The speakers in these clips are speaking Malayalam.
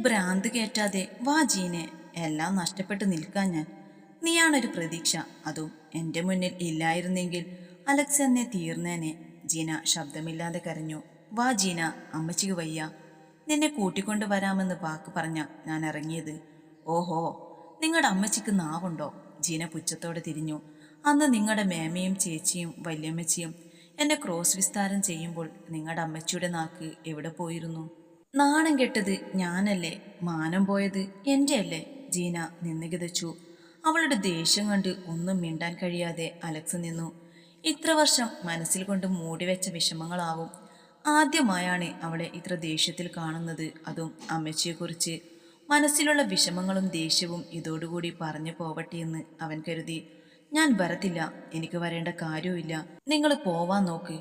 ഭ്രാന്ത് കേറ്റാതെ വാ ജീനെ എല്ലാം നഷ്ടപ്പെട്ട് നിൽക്കാൻ ഞാൻ. നീയാണൊരു പ്രതീക്ഷ. അതും എന്റെ മുന്നിൽ ഇല്ലായിരുന്നെങ്കിൽ അലക്സ് എന്നെ തീർന്നേനെ. ജീന ശബ്ദമില്ലാതെ കരഞ്ഞു. വാ ജീന അമ്മച്ചിക്ക് വയ്യ. നിന്നെ കൂട്ടിക്കൊണ്ട് വരാമെന്ന് വാക്ക് പറഞ്ഞ ഞാൻ ഇറങ്ങിയത്. ഓഹോ നിങ്ങളുടെ അമ്മച്ചിക്ക് നാവുണ്ടോ? ജീന പുച്ഛത്തോടെ തിരിഞ്ഞു. അന്ന് നിങ്ങളുടെ മേമയും ചേച്ചിയും വല്യമ്മച്ചിയും എന്നെ ക്രോസ് വിസ്താരം ചെയ്യുമ്പോൾ നിങ്ങളുടെ അമ്മച്ചിയുടെ നാക്ക് എവിടെ പോയിരുന്നു? നാണം കെട്ടത് ഞാനല്ലേ? മാനം പോയത് എന്റെ അല്ലേ ജീന നിന്നുകിതച്ചു അവളുടെ ദേഷ്യം കണ്ട് ഒന്നും മിണ്ടാൻ കഴിയാതെ അലക്സ് നിന്നു. ഇത്ര വർഷം മനസ്സിൽ കൊണ്ട് മൂടിവെച്ച വിഷമങ്ങളാവും. ആദ്യമായാണ് അവളെ ഇത്ര ദേഷ്യത്തിൽ കാണുന്നത് അതും അമ്മച്ചിയെക്കുറിച്ച്. മനസ്സിലുള്ള വിഷമങ്ങളും ദേഷ്യവും ഇതോടുകൂടി പറഞ്ഞു പോവട്ടെ എന്ന് അവൻ കരുതി. ഞാൻ വരത്തില്ല എനിക്ക് വരേണ്ട കാര്യവുമില്ല. നിങ്ങൾ പോവാൻ നോക്ക്.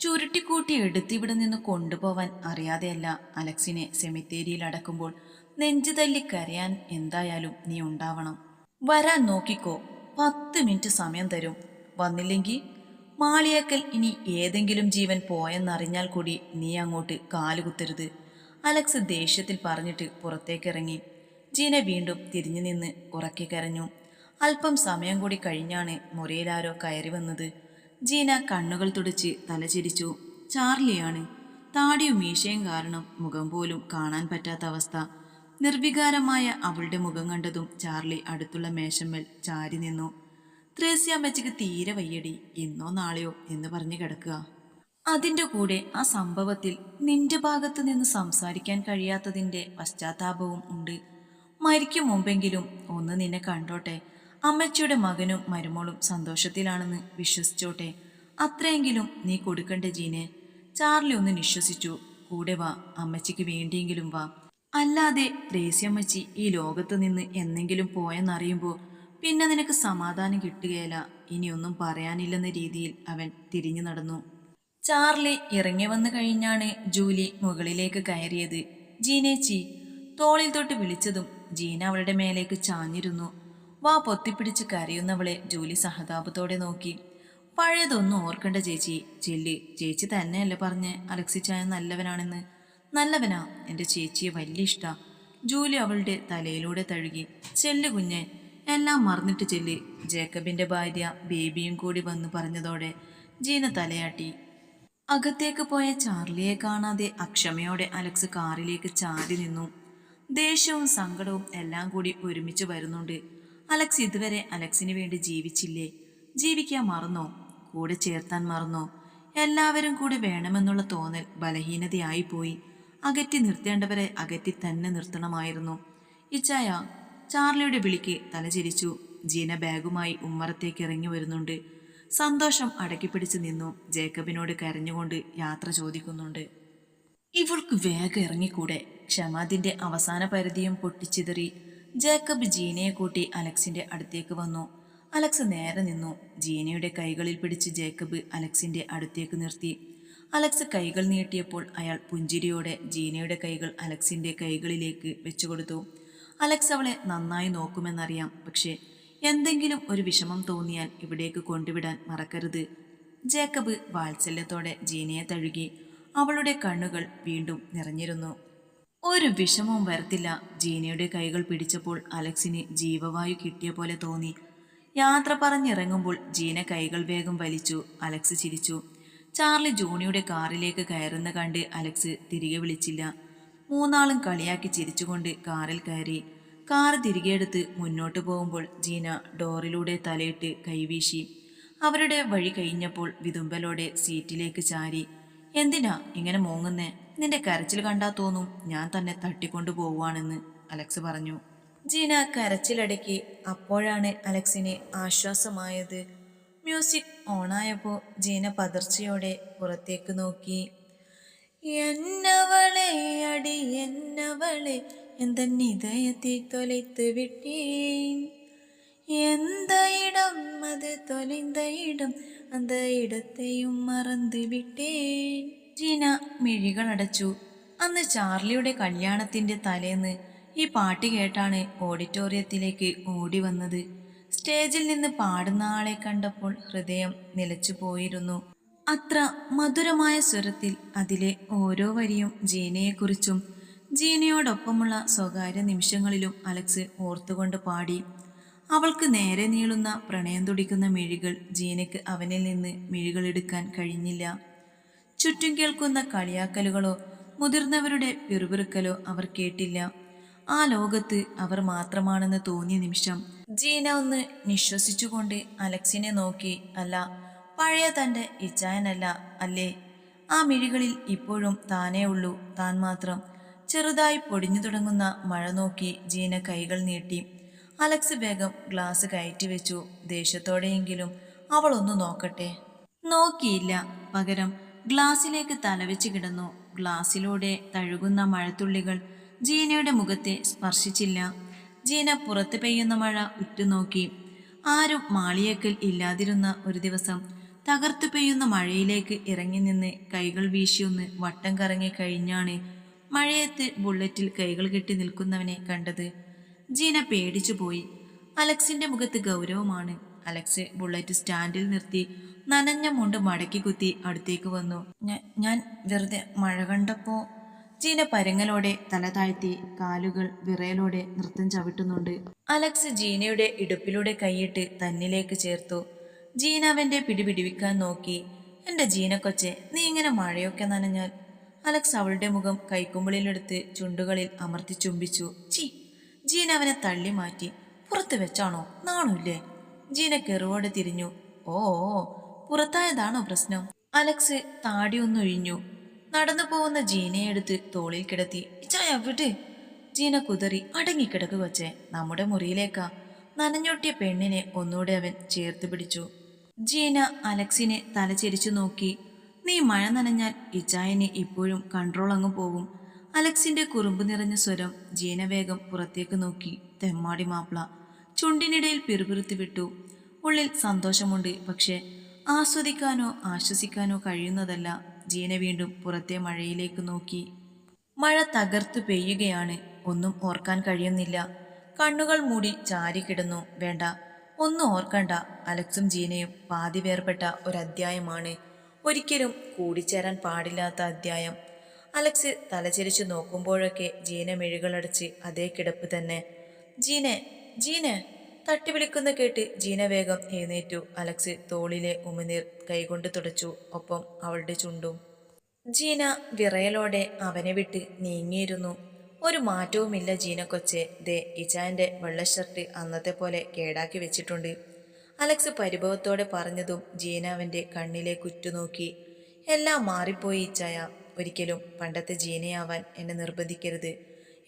ചുരുട്ടിക്കൂട്ടി എടുത്തിവിടെ നിന്ന് കൊണ്ടുപോവാൻ അറിയാതെയല്ല അലക്സിനെ സെമിത്തേരിയിൽ അടക്കുമ്പോൾ നെഞ്ചു തല്ലി കരയാൻ എന്തായാലും നീ ഉണ്ടാവണം. വരാൻ നോക്കിക്കോ. പത്ത് മിനിറ്റ് സമയം തരും. വന്നില്ലെങ്കിൽ മാളിയേക്കൽ ഇനി ഏതെങ്കിലും ജീവൻ പോയെന്നറിഞ്ഞാൽ കൂടി നീ അങ്ങോട്ട് കാലുകുത്തരുത്. അലക്സ് ദേഷ്യത്തിൽ പറഞ്ഞിട്ട് പുറത്തേക്കിറങ്ങി. ജീന വീണ്ടും തിരിഞ്ഞു നിന്ന് ഉറക്കി കരഞ്ഞു. അല്പം സമയം കൂടി കഴിഞ്ഞാണ് മുറിയിലാരോ കയറി വന്നത്. ജീന കണ്ണുകൾ തുടച്ച് തലചിരിച്ചു ചാർലിയാണ്. താടിയും മീശയും കാരണം മുഖം പോലും കാണാൻ പറ്റാത്ത അവസ്ഥ. നിർവികാരമായ അവളുടെ മുഖം കണ്ടതും ചാർലി അടുത്തുള്ള മേശമ്മൽ ചാരി നിന്നു. ത്രേസ്യ അമ്മച്ചിക്ക് തീരെ വയ്യടി ഇന്നോ നാളെയോ എന്ന് പറഞ്ഞു കിടക്കുക. അതിന്റെ കൂടെ ആ സംഭവത്തിൽ നിന്റെ ഭാഗത്ത് നിന്ന് സംസാരിക്കാൻ കഴിയാത്തതിന്റെ പശ്ചാത്താപവും ഉണ്ട്. മരിക്കും മുമ്പെങ്കിലും ഒന്ന് നിന്നെ കണ്ടോട്ടെ. അമ്മച്ചിയുടെ മകനും മരുമോളും സന്തോഷത്തിലാണെന്ന് വിശ്വസിച്ചോട്ടെ. അത്രയെങ്കിലും നീ കൊടുക്കണ്ടേ ജീനെ. ചാർലി ഒന്ന് നിശ്വസിച്ചു. കൂടെ വാ അമ്മച്ചിക്ക് വേണ്ടിയെങ്കിലും വാ. അല്ലാതെ ത്രേസ്യമ്മച്ചി ഈ ലോകത്ത് നിന്ന് എന്നെങ്കിലും പോയെന്നറിയുമ്പോൾ പിന്നെ നിനക്ക് സമാധാനം കിട്ടുകയില്ല. ഇനിയൊന്നും പറയാനില്ലെന്ന രീതിയിൽ അവൻ തിരിഞ്ഞു നടന്നു. ചാർലി ഇറങ്ങി വന്നു കഴിഞ്ഞാണ് ജൂലി മുകളിലേക്ക് കയറിയത്. ജീനേച്ചി തോളിൽ തൊട്ട് വിളിച്ചതും ജീന അവളുടെ മേലേക്ക് ചാഞ്ഞിരുന്നു. വാ പൊത്തിപ്പിടിച്ച് കരയുന്നവളെ ജോലി സഹതാപത്തോടെ നോക്കി. പഴയതൊന്നും ഓർക്കണ്ട ചേച്ചി. ചെല്ലി. ചേച്ചി തന്നെയല്ലേ പറഞ്ഞ് അലക്സിച്ചായ നല്ലവനാണെന്ന്. നല്ലവനാ. എന്റെ ചേച്ചിയെ വലിയ ഇഷ്ടാ. ജൂലി അവളുടെ തലയിലൂടെ തഴുകി. ചെല്ലു കുഞ്ഞെ. എല്ലാം മറന്നിട്ട് ചെല്ലി. ജേക്കബിന്റെ ഭാര്യ ബേബിയും കൂടി വന്നു പറഞ്ഞതോടെ ജീന തലയാട്ടി. അകത്തേക്ക് പോയ ചാർലിയെ കാണാതെ അക്ഷമയോടെ അലക്സ് കാറിലേക്ക് ചാടി നിന്നു. ദേഷ്യവും സങ്കടവും എല്ലാം കൂടി ഒരുമിച്ച് വരുന്നുണ്ട്. അലക്സ് ഇതുവരെ അലക്സിന് വേണ്ടി ജീവിച്ചില്ലേ? ജീവിക്കാൻ മറന്നോ? കൂടെ ചേർത്താൻ മറന്നോ? എല്ലാവരും കൂടി വേണമെന്നുള്ള തോന്നൽ ബലഹീനതയായിപ്പോയി അകറ്റി നിർത്തേണ്ടവരെ അകറ്റി തന്നെ നിർത്തണമായിരുന്നു. ഇച്ചായ ചാർലിയുടെ വിളിക്ക് തലചിരിച്ചു ജീന ബാഗുമായി ഉമ്മറത്തേക്ക് ഇറങ്ങി വരുന്നുണ്ട്. സന്തോഷം അടക്കിപ്പിടിച്ച് നിന്നു. ജേക്കബിനോട് കരഞ്ഞുകൊണ്ട് യാത്ര ചോദിക്കുന്നുണ്ട്. ഇവൾക്ക് വേഗം ഇറങ്ങിക്കൂടെ? ക്ഷമാദിന്റെ അവസാന പരിധിയും പൊട്ടിച്ചിതറി. ജേക്കബ് ജീനയെ കൂട്ടി അലക്സിന്റെ അടുത്തേക്ക് വന്നു. അലക്സ് നേരെ നിന്നു. ജീനയുടെ കൈകളിൽ പിടിച്ച് ജേക്കബ് അലക്സിന്റെ അടുത്തേക്ക് നിർത്തി. അലക്സ് കൈകൾ നീട്ടിയപ്പോൾ അയാൾ പുഞ്ചിരിയോടെ ജീനയുടെ കൈകൾ അലക്സിന്റെ കൈകളിലേക്ക് വെച്ചുകൊടുത്തു. അലക്സ് അവളെ നന്നായി നോക്കുമെന്നറിയാം. പക്ഷേ എന്തെങ്കിലും ഒരു വിഷമം തോന്നിയാൽ ഇവിടേക്ക് കൊണ്ടുവിടാൻ മറക്കരുത്. ജേക്കബ് വാത്സല്യത്തോടെ ജീനയെ തഴുകി. അവളുടെ കണ്ണുകൾ വീണ്ടും നിറഞ്ഞിരുന്നു. ഒരു വിഷമവും വരത്തില്ല. ജീനയുടെ കൈകൾ പിടിച്ചപ്പോൾ അലക്സിന് ജീവവായു കിട്ടിയ പോലെ തോന്നി. യാത്ര പറഞ്ഞിറങ്ങുമ്പോൾ ജീന കൈകൾ വേഗം വലിച്ചു അലക്സ് ചിരിച്ചു. ചാർലി ജോണിയുടെ കാറിലേക്ക് കയറുന്ന കണ്ട് അലക്സ് തിരികെ വിളിച്ചില്ല. മൂന്നാളും കളിയാക്കി ചിരിച്ചുകൊണ്ട് കാറിൽ കയറി. കാർ തിരികെ എടുത്ത് മുന്നോട്ട് പോകുമ്പോൾ ജീന ഡോറിലൂടെ തലയിട്ട് കൈവീശി. അവരുടെ വഴി കഴിഞ്ഞപ്പോൾ വിതുമ്പലോടെ സീറ്റിലേക്ക് ചാരി. എന്തിനാ ഇങ്ങനെ മൂങ്ങുന്നേ? നിന്റെ കരച്ചിൽ കണ്ടാ തോന്നും ഞാൻ തന്നെ തട്ടിക്കൊണ്ടു പോവുകയാണെന്ന് അലക്സ് പറഞ്ഞു. ജീന കരച്ചിലടക്കി അപ്പോഴാണ് അലക്സിന് ആശ്വാസമായത്. മ്യൂസിക് ഓണായപ്പോൾ ജീന പതർച്ചയോടെ പുറത്തേക്ക് നോക്കി. എന്നവളെ അടി എന്നവളെ എന്റെ നിതയത്തിൽ തൊലൈത്ത് വിട്ടേൻ? எந்த അത് அது தொலைந்த இடம் அந்த இடத்தையும் மறந்து ജീന മിഴികളടച്ചു. അന്ന് ചാർലിയുടെ കല്യാണത്തിന്റെ തലേന്ന് ഈ പാട്ട് കേട്ടാണ് ഓഡിറ്റോറിയത്തിലേക്ക് ഓടി വന്നത് സ്റ്റേജിൽ നിന്ന് പാടുന്ന ആളെ കണ്ടപ്പോൾ ഹൃദയം നിലച്ചു പോയിരുന്നു. അത്ര മധുരമായ സ്വരത്തിൽ അതിലെ ഓരോ വരിയും ജീനയെക്കുറിച്ചും ജീനയോടൊപ്പമുള്ള സ്വകാര്യ നിമിഷങ്ങളിലും അലക്സ് ഓർത്തുകൊണ്ട് പാടി. അവൾക്ക് നേരെ നീളുന്ന പ്രണയം തുടിക്കുന്ന മിഴികൾ ജീനയ്ക്ക് അവനിൽ നിന്ന് മിഴികളെടുക്കാൻ കഴിഞ്ഞില്ല. ചുറ്റും കേൾക്കുന്ന കളിയാക്കലുകളോ മുതിർന്നവരുടെ പിറുപിറുക്കലോ അവർ കേട്ടില്ല. ആ ലോകത്ത് അവർ മാത്രമാണെന്ന് തോന്നിയ നിമിഷം ജീന ഒന്ന് നിശ്വസിച്ചുകൊണ്ട് അലക്സിനെ നോക്കി അല്ല പഴയ തന്റെ ഇച്ചായനല്ല അല്ലേ? ആ മിഴികളിൽ ഇപ്പോഴും താനേ ഉള്ളൂ താൻ മാത്രം. ചെറുതായി പൊടിഞ്ഞു തുടങ്ങുന്ന മഴ നോക്കി ജീന കൈകൾ നീട്ടി. അലക്സ് വേഗം ഗ്ലാസ് കയറ്റി വെച്ചു. ദേഷ്യത്തോടെയെങ്കിലും അവളൊന്നു നോക്കട്ടെ. നോക്കിയില്ല പകരം ഗ്ലാസ്സിലേക്ക് തലവെച്ച് കിടന്നു. ഗ്ലാസ്സിലൂടെ തഴുകുന്ന മഴത്തുള്ളികൾ ജീനയുടെ മുഖത്തെ സ്പർശിച്ചില്ല. ജീന പുറത്ത് പെയ്യുന്ന മഴ ഉറ്റുനോക്കി. ആരും മാളിയേക്കൽ ഇല്ലാതിരുന്ന ഒരു ദിവസം തകർത്തു പെയ്യുന്ന മഴയിലേക്ക് ഇറങ്ങി നിന്ന് കൈകൾ വീശിയൊന്ന് വട്ടം കറങ്ങി കഴിഞ്ഞാണ് മഴയത്ത് ബുള്ളറ്റിൽ കൈകൾ കെട്ടി നിൽക്കുന്നവനെ കണ്ടത്. ജീന പേടിച്ചു പോയി. അലക്സിന്റെ മുഖത്ത് ഗൗരവമാണ്. അലക്സ് ബുള്ളറ്റ് സ്റ്റാൻഡിൽ നിർത്തി നനഞ്ഞ മുണ്ട് മടക്കി കുത്തി അടുത്തേക്ക് വന്നു. ഞാൻ വെറുതെ മഴ കണ്ടപ്പോ ജീന പരങ്ങലോടെ തല താഴ്ത്തി കാലുകൾ വിറയലോടെ നൃത്തം ചവിട്ടുന്നുണ്ട്. അലക്സ് ജീനയുടെ ഇടുപ്പിലൂടെ കൈയിട്ട് തന്നിലേക്ക് ചേർത്തു. ജീന അവന്റെ പിടിപിടിവിക്കാൻ നോക്കി. എന്റെ ജീന കൊച്ചെ നീ ഇങ്ങനെ മഴയൊക്കെ നനഞ്ഞാൽ? അലക്സ് അവളുടെ മുഖം കൈക്കുമ്പിളിലെടുത്ത് ചുണ്ടുകളിൽ അമർത്തി ചുംബിച്ചു. ചി ജീന അവനെ തള്ളി മാറ്റി. പുറത്ത് വെച്ചാണോ? നാണുല്ലേ ജീന കെറുവോട് തിരിഞ്ഞു. ഓ പുറത്തായതാണോ പ്രശ്നം? അലക്സ് താടിയൊന്നൊഴിഞ്ഞു. നടന്നു പോകുന്ന ജീനയെ എടുത്ത് തോളിൽ കിടത്തി ഇച്ചായ വിട്. ജീന കുതറി അടങ്ങിക്കിടക്ക് വച്ചേ നമ്മുടെ മുറിയിലേക്കാ. നനഞ്ഞൊട്ടിയ പെണ്ണിനെ ഒന്നുകൂടെ അവൻ ചേർത്ത് പിടിച്ചു. ജീന അലക്സിനെ തലചെരിച്ചു നോക്കി. നീ മഴ നനഞ്ഞാൽ ഇച്ചായനെ ഇപ്പോഴും കൺട്രോൾ അങ്ങ് പോകും. അലക്സിന്റെ കുറുമ്പ് നിറഞ്ഞ സ്വരം ജീന വേഗം പുറത്തേക്ക് നോക്കി. തെമ്മാടി മാപ്പിള ചുണ്ടിനിടയിൽ പിറുപിറുത്തി വിട്ടു. ഉള്ളിൽ സന്തോഷമുണ്ട്. പക്ഷേ ആസ്വദിക്കാനോ ആശ്വസിക്കാനോ കഴിയുന്നതല്ല. ജീന വീണ്ടും പുറത്തെ മഴയിലേക്ക് നോക്കി. മഴ തകർത്തു പെയ്യുകയാണ്. ഒന്നും ഓർക്കാൻ കഴിയുന്നില്ല. കണ്ണുകൾ മൂടി ചാരിക്കിടന്നു വേണ്ട ഒന്നും ഓർക്കണ്ട. അലക്സും ജീനയും പാതി വേർപെട്ട ഒരധ്യായമാണ്. ഒരിക്കലും കൂടിച്ചേരാൻ പാടില്ലാത്ത അധ്യായം. അലക്സ് തലചരിച്ചു നോക്കുമ്പോഴൊക്കെ ജീന മിഴികളടച്ച് അതേ കിടപ്പ് തന്നെ. ജീനെ ജീനെ. തട്ടി വിളിക്കുന്ന കേട്ട് ജീന വേഗം എഴുന്നേറ്റു. അലക്സ് തോളിലെ ഉമിനീർ കൈകൊണ്ട് തുടച്ചു. ഒപ്പം അവളുടെ ചുണ്ടും. ജീന വിറയലോടെ അവനെ വിട്ട് നീങ്ങിയിരുന്നു. ഒരു മാറ്റവുമില്ല ജീന കൊച്ചെ. ദേ ഇജാന്റെ വെള്ള ഷർട്ട് അന്നത്തെ പോലെ കേടാക്കി വെച്ചിട്ടുണ്ട്. അലക്സ് പരിഭവത്തോടെ പറഞ്ഞതും ജീന അവന്റെ കണ്ണിലേക്ക് ഉറ്റുനോക്കി എല്ലാം മാറിപ്പോയി ഇച്ചായ ഒരിക്കലും പണ്ടത്തെ ജീനയാവാൻ എന്നെ നിർബന്ധിക്കരുത്.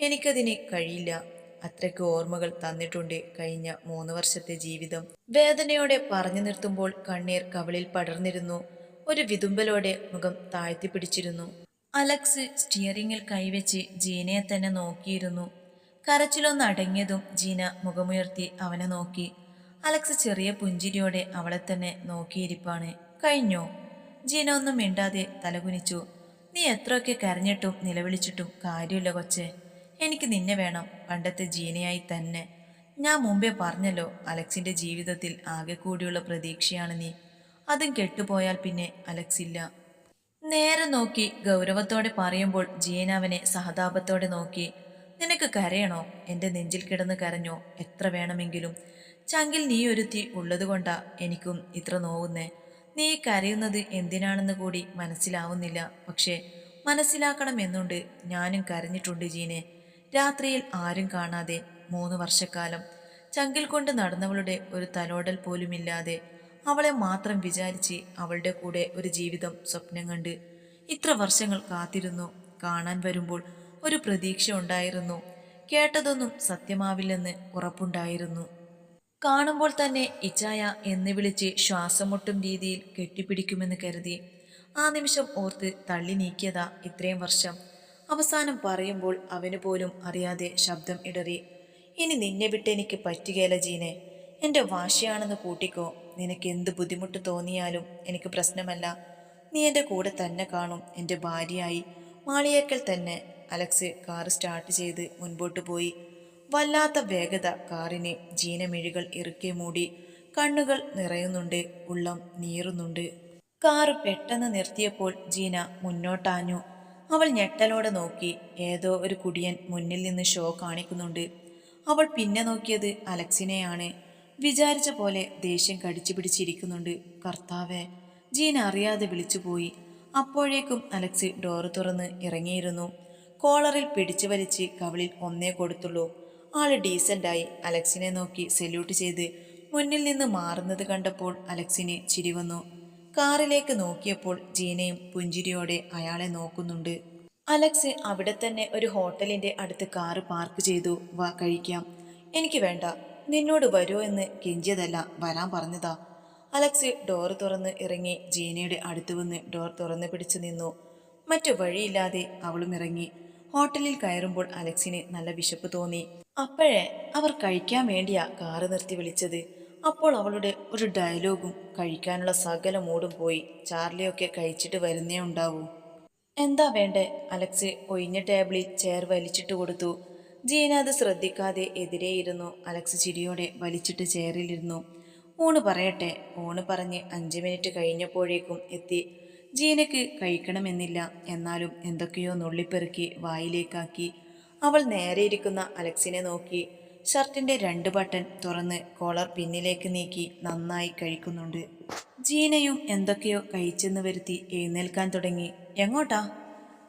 എനിക്കതിന് കഴിയില്ല. അത്രയ്ക്ക് ഓർമ്മകൾ തന്നിട്ടുണ്ട് കഴിഞ്ഞ മൂന്ന് വർഷത്തെ ജീവിതം. വേദനയോടെ പറഞ്ഞു നിർത്തുമ്പോൾ കണ്ണീർ കവളിൽ പടർന്നിരുന്നു. ഒരു വിതുമ്പലോടെ മുഖം താഴ്ത്തി പിടിച്ചിരുന്നു. അലക്സ് സ്റ്റിയറിംഗിൽ കൈവച്ച് ജീനയെ തന്നെ നോക്കിയിരുന്നു. കരച്ചിലൊന്ന് അടങ്ങിയതും ജീന മുഖമുയർത്തി അവനെ നോക്കി. അലക്സ് ചെറിയ പുഞ്ചിരിയോടെ അവളെ തന്നെ നോക്കിയിരിപ്പാണ്. കഴിഞ്ഞോ? ജീന ഒന്നും മിണ്ടാതെ തലകുനിച്ചു. നീ എത്രയൊക്കെ കരഞ്ഞിട്ടും നിലവിളിച്ചിട്ടും കാര്യമില്ല കൊച്ചെ. എനിക്ക് നിന്നെ വേണം. പണ്ടത്തെ ജീനയായി തന്നെ. ഞാൻ മുമ്പേ പറഞ്ഞല്ലോ അലക്സിന്റെ ജീവിതത്തിൽ ആകെ കൂടിയുള്ള പ്രതീക്ഷയാണ് നീ. അതും കെട്ടുപോയാൽ പിന്നെ അലക്സ് ഇല്ല. നേരെ നോക്കി ഗൗരവത്തോടെ പറയുമ്പോൾ ജീന അവനെ സഹതാപത്തോടെ നോക്കി. നിനക്ക് കരയണോ? എന്റെ നെഞ്ചിൽ കിടന്ന് കരഞ്ഞോ? എത്ര വേണമെങ്കിലും. ചങ്കിൽ നീ ഒരുത്തി ഉള്ളതുകൊണ്ടാ എനിക്കും ഇത്ര നോവുന്നേ. നീ കരയുന്നത് എന്തിനാണെന്ന് കൂടി മനസ്സിലാവുന്നില്ല. പക്ഷേ മനസ്സിലാക്കണം എന്നുണ്ട്. ഞാനും കരഞ്ഞിട്ടുണ്ട് ജീനെ. രാത്രിയിൽ ആരും കാണാതെ മൂന്ന് വർഷക്കാലം ചങ്കിൽ കൊണ്ട് നടന്നവളുടെ ഒരു തലോടൽ പോലുമില്ലാതെ അവളെ മാത്രം വിചാരിച്ച് അവളുടെ കൂടെ ഒരു ജീവിതം സ്വപ്നം കണ്ട് ഇത്ര വർഷങ്ങൾ കാത്തിരുന്നു. കാണാൻ വരുമ്പോൾ ഒരു പ്രതീക്ഷ ഉണ്ടായിരുന്നു. കേട്ടതൊന്നും സത്യമാവില്ലെന്ന് ഉറപ്പുണ്ടായിരുന്നു. കാണുമ്പോൾ തന്നെ ഇച്ചായ എന്ന് വിളിച്ച് ശ്വാസം മുട്ടും രീതിയിൽ കെട്ടിപ്പിടിക്കുമെന്ന് കരുതി. ആ നിമിഷം ഓർത്ത് തള്ളി നീക്കിയതാ ഇത്രയും വർഷം. അവസാനം പറയുമ്പോൾ അവന് പോലും അറിയാതെ ശബ്ദം ഇടറി. ഇനി നിന്നെ വിട്ട് എനിക്ക് പറ്റുകയില്ല ജീനെ. എന്റെ വാശിയാണെന്ന് കൂട്ടിക്കോ. നിനക്ക് എന്ത് ബുദ്ധിമുട്ട് തോന്നിയാലും എനിക്ക് പ്രശ്നമല്ല. നീ എന്റെ കൂടെ തന്നെ കാണും. എന്റെ ഭാര്യയായി. മാളിയേക്കൽ തന്നെ. അലക്സ് കാർ സ്റ്റാർട്ട് ചെയ്ത് മുൻപോട്ട് പോയി. വല്ലാത്ത വേഗത കാറിനെ ജീനമിഴികൾ ഇറുക്കെ മൂടി. കണ്ണുകൾ നിറയുന്നുണ്ട്. ഉള്ളം നീറുന്നുണ്ട്. കാറ് പെട്ടെന്ന് നിർത്തിയപ്പോൾ ജീന മുന്നോട്ടാഞ്ഞു. അവൾ ഞെട്ടലോടെ നോക്കി. ഏതോ ഒരു കുടിയൻ മുന്നിൽ നിന്ന് ഷോ കാണിക്കുന്നുണ്ട്. അവൾ പിന്നെ നോക്കിയത് അലക്സിനെയാണ്. വിചാരിച്ച പോലെ ദേഷ്യം കടിച്ചു പിടിച്ചിരിക്കുന്നുണ്ട്. കർത്താവെ ജീൻ അറിയാതെ വിളിച്ചുപോയി. അപ്പോഴേക്കും അലക്സി ഡോറ് തുറന്ന് ഇറങ്ങിയിരുന്നു. കോളറിൽ പിടിച്ചു വലിച്ച് കവളിൽ ഒന്നേ കൊടുത്തുള്ളൂ. ആൾ ഡീസന്റായി അലക്സിനെ നോക്കി സല്യൂട്ട് ചെയ്ത് മുന്നിൽ നിന്ന് മാറുന്നത് കണ്ടപ്പോൾ അലക്സിന് ചിരി വന്നു. കാറിലേക്ക് നോക്കിയപ്പോൾ ജീനയും പുഞ്ചിരിയോടെ അയാളെ നോക്കുന്നുണ്ട്. അലക്സ് അവിടെ തന്നെ ഒരു ഹോട്ടലിന്റെ അടുത്ത് കാറ് പാർക്ക് ചെയ്തു. വാ കഴിക്കാം. എനിക്ക് വേണ്ട. നിന്നോട് വരുമോ എന്ന് കെഞ്ചിയതല്ല വരാൻ പറഞ്ഞതാ. അലക്സ് ഡോർ തുറന്ന് ഇറങ്ങി ജീനയുടെ അടുത്ത് വന്ന് ഡോർ തുറന്ന് പിടിച്ചു നിന്നു. മറ്റു വഴിയില്ലാതെ അവളും ഇറങ്ങി. ഹോട്ടലിൽ കയറുമ്പോൾ അലക്സിന് നല്ല വിശപ്പ് തോന്നി. അപ്പോഴേ അവർ കഴിക്കാൻ വേണ്ടിയാ കാറ് നിർത്തി വിളിച്ചത്. അപ്പോൾ അവളുടെ ഒരു ഡയലോഗും കഴിക്കാനുള്ള സകല മൂടും പോയി. ചാർലിയൊക്കെ കഴിച്ചിട്ട് വരുന്നേ ഉണ്ടാവൂ. എന്താ വേണ്ടേ? അലക്സ് ഒഴിഞ്ഞ ടേബിളിൽ ചെയർ വലിച്ചിട്ട് കൊടുത്തു. ജീന അത് ശ്രദ്ധിക്കാതെ എതിരെയിരുന്നു. അലക്സ് ചിരിയോടെ വലിച്ചിട്ട് ചെയറിലിരുന്നു. ഊണ് പറയട്ടെ? ഊണ് പറഞ്ഞ് അഞ്ച് മിനിറ്റ് കഴിഞ്ഞപ്പോഴേക്കും എത്തി. ജീനയ്ക്ക് കഴിക്കണമെന്നില്ല. എന്നാലും എന്തൊക്കെയോ നുള്ളിപ്പെറുക്കി വായിലേക്കാക്കി. അവൾ നേരെ ഇരിക്കുന്ന അലക്സിനെ നോക്കി. ഷർട്ടിന്റെ രണ്ട് ബട്ടൺ തുറന്ന് കോളർ പിന്നിലേക്ക് നീക്കി നന്നായി കഴിക്കുന്നുണ്ട്. ജീനയും എന്തൊക്കെയോ കഴിച്ചെന്ന് വരുത്തി എഴുന്നേൽക്കാൻ തുടങ്ങി. എങ്ങോട്ടാ?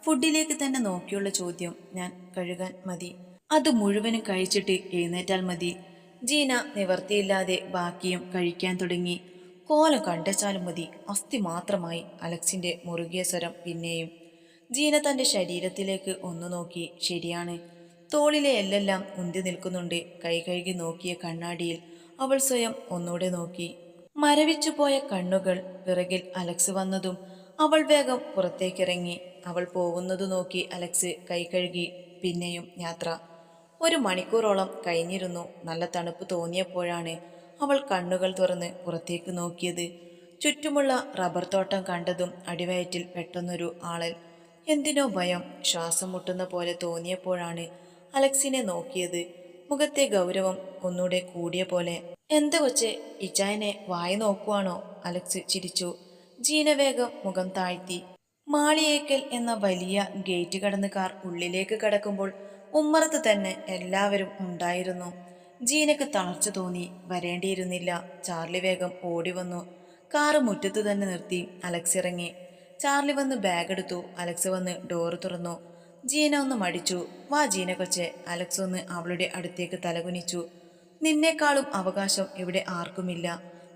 ഫുഡിലേക്ക് തന്നെ നോക്കിയുള്ള ചോദ്യം ഞാൻ കഴുകാൻ മതി. അത് മുഴുവനും കഴിച്ചിട്ട് എഴുന്നേറ്റാൽ മതി. ജീന നിവർത്തിയില്ലാതെ ബാക്കിയും കഴിക്കാൻ തുടങ്ങി. കോല കണ്ടച്ചാലും മതി. അസ്ഥി മാത്രമായി അലക്സിന്റെ മുറുകിയ സ്വരം പിന്നെയും. ജീന തന്റെ ശരീരത്തിലേക്ക് ഒന്നു നോക്കി. ശരിയാണ്. തോളിലെ എല്ലെല്ലാം ഉന്തി നിൽക്കുന്നുണ്ട്. കൈ കഴുകി നോക്കിയ കണ്ണാടിയിൽ അവൾ സ്വയം ഒന്നുകൂടെ നോക്കി. മരവിച്ചു പോയ കണ്ണുകൾ പിറകിൽ അലക്സ് വന്നതും അവൾ വേഗം പുറത്തേക്കിറങ്ങി. അവൾ പോകുന്നത് നോക്കി അലക്സ് കൈ കഴുകി. പിന്നെയും യാത്ര. ഒരു മണിക്കൂറോളം കഴിഞ്ഞിരുന്നു. നല്ല തണുപ്പ് തോന്നിയപ്പോഴാണ് അവൾ കണ്ണുകൾ തുറന്ന് പുറത്തേക്ക് നോക്കിയത്. ചുറ്റുമുള്ള റബ്ബർ തോട്ടം കണ്ടതും അടിവയറ്റിൽ പെട്ടെന്നൊരു ആളൽ എന്തിനോ ഭയം ശ്വാസം മുട്ടുന്ന പോലെ തോന്നിയപ്പോഴാണ് അലക്സിനെ നോക്കിയത് മുഖത്തെ ഗൗരവം ഒന്നുകൂടെ കൂടിയ പോലെ. എന്ത് കൊച്ചെ ഇച്ചായനെ വായി നോക്കുവാണോ? അലക്സ് ചിരിച്ചു. ജീനവേഗം മുഖം താഴ്ത്തി. മാളിയേക്കൽ എന്ന വലിയ ഗേറ്റ് കടന്ന് കാർ ഉള്ളിലേക്ക് കടക്കുമ്പോൾ ഉമ്മറത്ത് തന്നെ എല്ലാവരും ഉണ്ടായിരുന്നു. ജീനക്ക് തളർച്ച തോന്നി വരേണ്ടിയിരുന്നില്ല. ചാർലി വേഗം ഓടി വന്നു. കാറ് മുറ്റത്ത് തന്നെ നിർത്തി അലക്സ് ഇറങ്ങി. ചാർലി വന്ന് ബാഗ് എടുത്തു. അലക്സ് വന്ന് ഡോറ് തുറന്നു. ജീന ഒന്ന് മടിച്ചു. വാ ജീന കൊച്ചെ അലക്സ് ഒന്ന് അവളുടെ അടുത്തേക്ക് തലകുനിച്ചു. നിന്നേക്കാളും അവകാശം ഇവിടെ ആർക്കുമില്ല.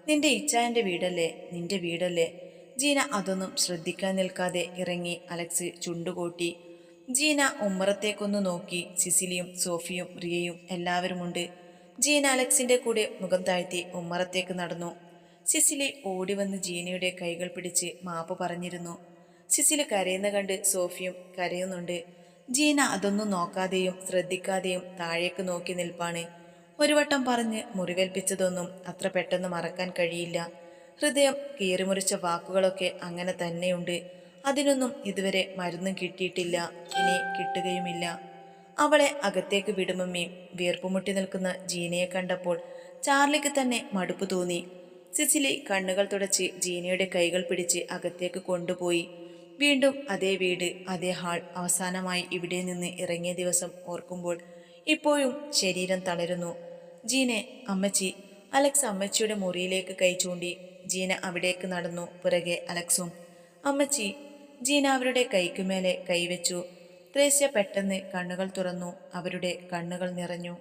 നിന്റെ ഇച്ചായന്റെ വീടല്ലേ? നിന്റെ വീടല്ലേ? ജീന അതൊന്നും ശ്രദ്ധിക്കാൻ നിൽക്കാതെ ഇറങ്ങി അലക്സ് ചുണ്ടുകൂട്ടി. ജീന ഉമ്മറത്തേക്കൊന്ന് നോക്കി. സിസിലിയും സോഫിയും റിയയും എല്ലാവരുമുണ്ട്. ജീന അലക്സിന്റെ കൂടെ മുഖം താഴ്ത്തി ഉമ്മറത്തേക്ക് നടന്നു. സിസിലി ഓടി വന്ന് ജീനയുടെ കൈകൾ പിടിച്ച് മാപ്പ് പറഞ്ഞിരുന്നു. സിസിലി കരയുന്ന കണ്ട് സോഫിയും കരയുന്നുണ്ട്. ജീന അതൊന്നും നോക്കാതെയും ശ്രദ്ധിക്കാതെയും താഴേക്ക് നോക്കി നിൽപ്പാണ്. ഒരു വട്ടം പറഞ്ഞ് മുറിവേൽപ്പിച്ചതൊന്നും അത്ര പെട്ടെന്ന് മറക്കാൻ കഴിയില്ല. ഹൃദയം കീറിമുറിച്ച വാക്കുകളൊക്കെ അങ്ങനെ തന്നെയുണ്ട്. അതിനൊന്നും ഇതുവരെ മരുന്നും കിട്ടിയിട്ടില്ല. ഇനി കിട്ടുകയുമില്ല. അവളെ അകത്തേക്ക് വിടുമമ്മി. വീർപ്പുമുട്ടി നിൽക്കുന്ന ജീനയെ കണ്ടപ്പോൾ ചാർലിക്ക് തന്നെ മടുപ്പ് തോന്നി. സിസിലി കണ്ണുകൾ തുടച്ച് ജീനയുടെ കൈകൾ പിടിച്ച് അകത്തേക്ക് കൊണ്ടുപോയി. വീണ്ടും അതേ വീട് അതേ ഹാൾ അവസാനമായി ഇവിടെ നിന്ന് ഇറങ്ങിയ ദിവസം ഓർക്കുമ്പോൾ ഇപ്പോഴും ശരീരം തളരുന്നു. ജീനെ അമ്മച്ചി അലക്സ് അമ്മച്ചിയുടെ മുറിയിലേക്ക് കൈ ചൂണ്ടി ജീന അവിടേക്ക് നടന്നു പുറകെ അലക്സും. അമ്മച്ചി ജീന അവരുടെ കൈക്കുമേലെ കൈവച്ചു. ത്രേസ്യ പെട്ടെന്ന് കണ്ണുകൾ തുറന്നു അവരുടെ കണ്ണുകൾ നിറഞ്ഞു.